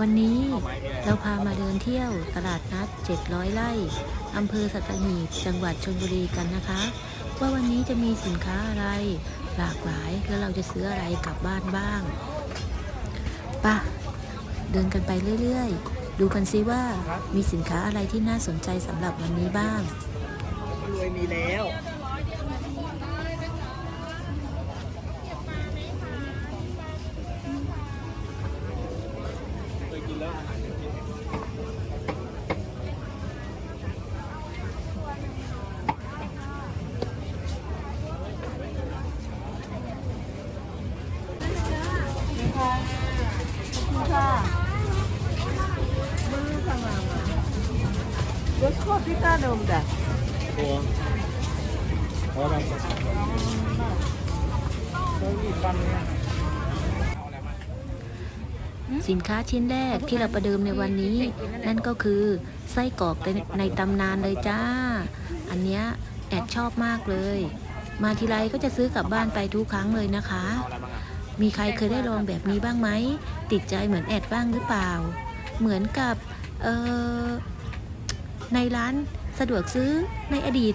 วันนี้เราพามาเดินเที่ยวตลาดนัด 700 ไร่ อำเภอสัตหีบ จังหวัดชลบุรีกันนะคะ ว่าวันนี้จะมีสินค้าอะไร หลากหลายแล้วเราจะซื้ออะไรกลับบ้านบ้างป่ะเดินกันไปเรื่อยๆ ดูกันซิว่ามีสินค้าอะไรที่น่าสนใจสำหรับวันนี้บ้างรวยมีแล้ว สินค้าชิ้นแรกที่เราประเดิมในวันนี้ นั่นก็คือไส้กรอกในตำนานเลยจ้า อันนี้แอดชอบมากเลย มาทีไรก็จะซื้อกลับบ้านไปทุกครั้งเลยนะคะ มีใครเคยได้ลองแบบนี้บ้างไหม ติดใจเหมือนแอดบ้างหรือเปล่า เหมือนกับ เออ ในร้านสะดวกซื้อในอดีต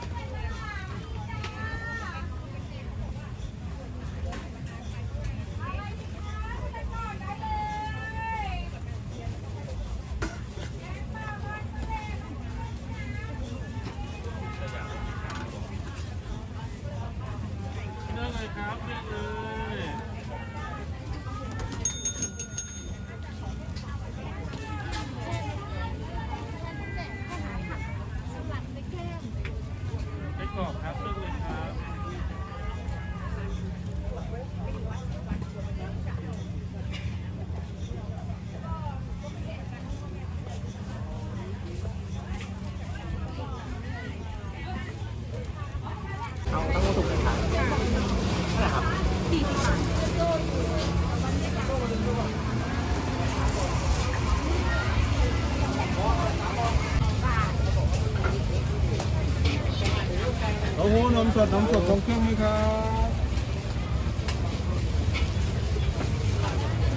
เลือกเลยครับเลือกเลย ไส้กรอกครับเลือกเลยครับ เอาต้องมาถูกเลยครับนะครับ โอ้โหนมสดนมสดทรงเครื่องไหมครับ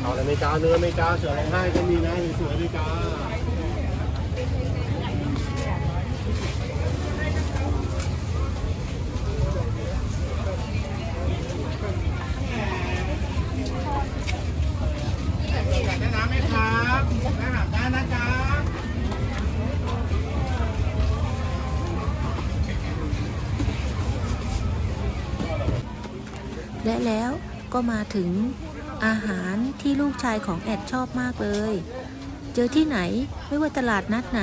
เอาอเมริกาเนื้ออเมริกาเสือร้องไห้ก็มีนะสวยๆอเมริกาได้น้ำไหมครับได้หาได้นะจ๊ะ และแล้วก็มาถึงอาหารที่ลูกชายของแอดชอบมากเลย เจอที่ไหนไม่ว่าตลาดนัดไหน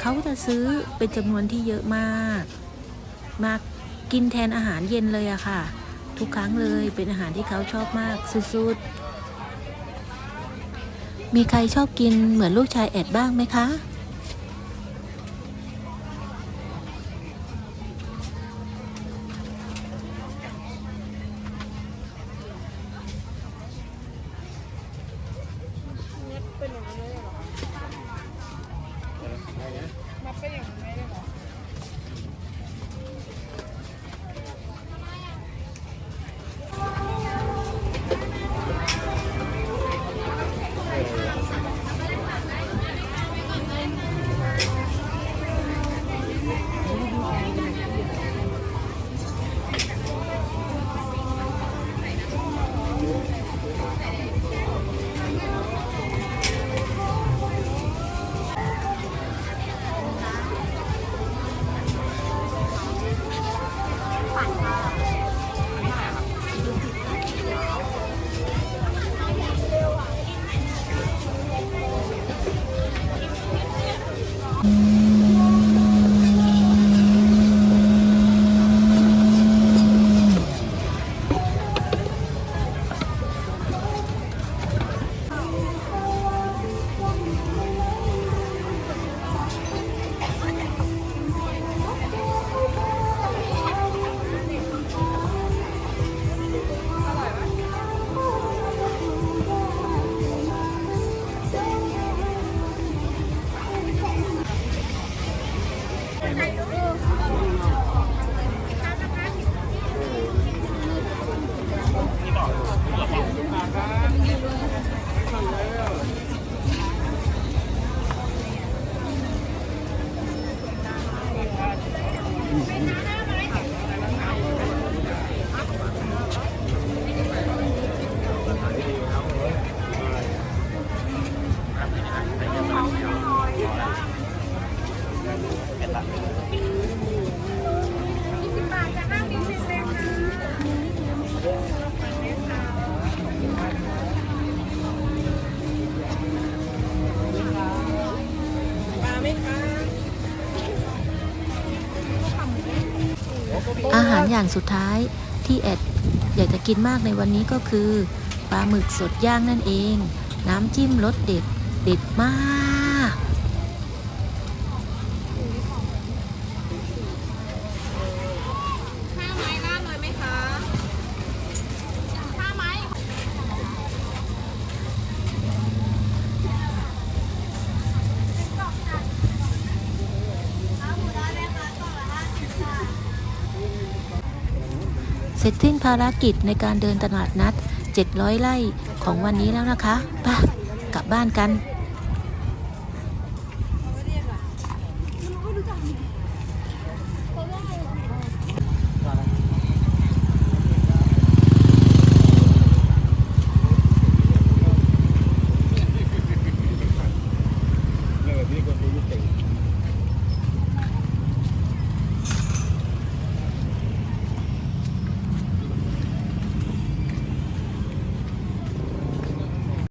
เขาจะซื้อเป็นจำนวนที่เยอะมาก มากินแทนอาหารเย็นเลยอะค่ะ ทุกครั้งเลยเป็นอาหารที่เขาชอบมากสุดๆมีใครชอบกินเหมือนลูกชายแอดบ้างไหมคะ เอย่างสุดท้ายที่แอดอยากจะกินมากในวันนี้ก็คือ ปลาหมึกสดย่างนั่นเอง น้ำจิ้มรสเด็ด เด็ดมาก ห้าไม้ราดเลยไหมคะห้าไม้ เสร็จสิ้นภารกิจในการเดินตลาดนัด 700 ไร่ของวันนี้แล้วนะคะไป่ะกลับบ้านกันเนี่ยแบบนี้เก่ง